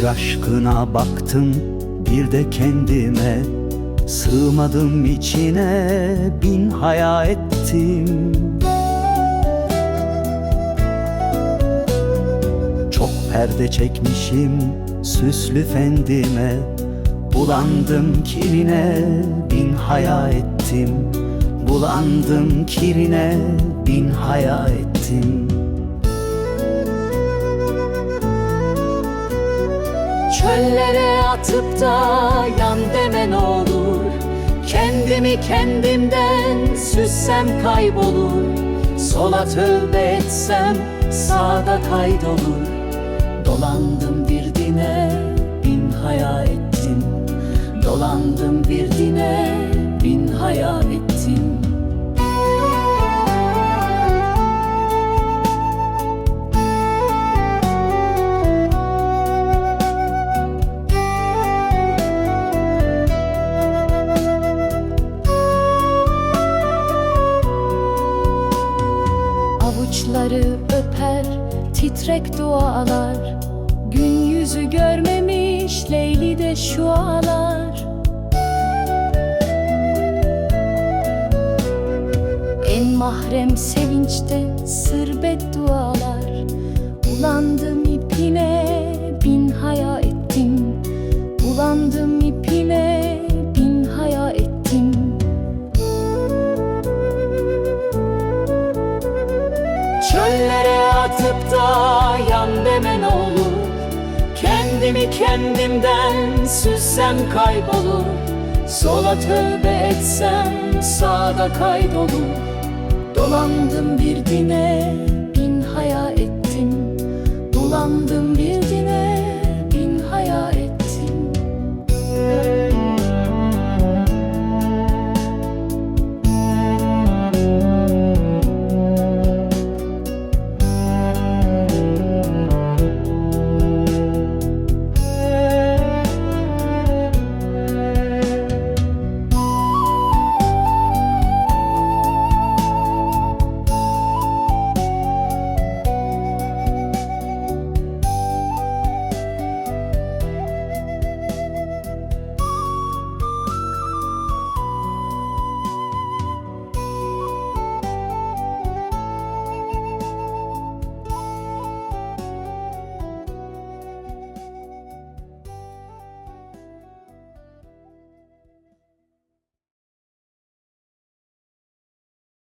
Bir aşkına baktım bir de kendime. Sığmadım içine bin hayal ettim. Çok perde çekmişim süslü fendime. Bulandım kirine bin hayal ettim. Bulandım kirine bin hayal ettim Çöllere atıp da yan deme ne olur. Kendimi kendimden süssem kaybolur. Sola tövbe etsem sağda kaydolur. Dolandım bir dine bin hayal ettim. Dolandım bir dine Avuçları öper titrek dualar. Gün yüzü görmemiş Leyli de şu ağlar. En mahrem sevinçte sır beddualar. Bulandım ipine Kendimi kendimden süssem kaybolur. Sola tövbe etsem sağda kaydolur. Dolandım bir dine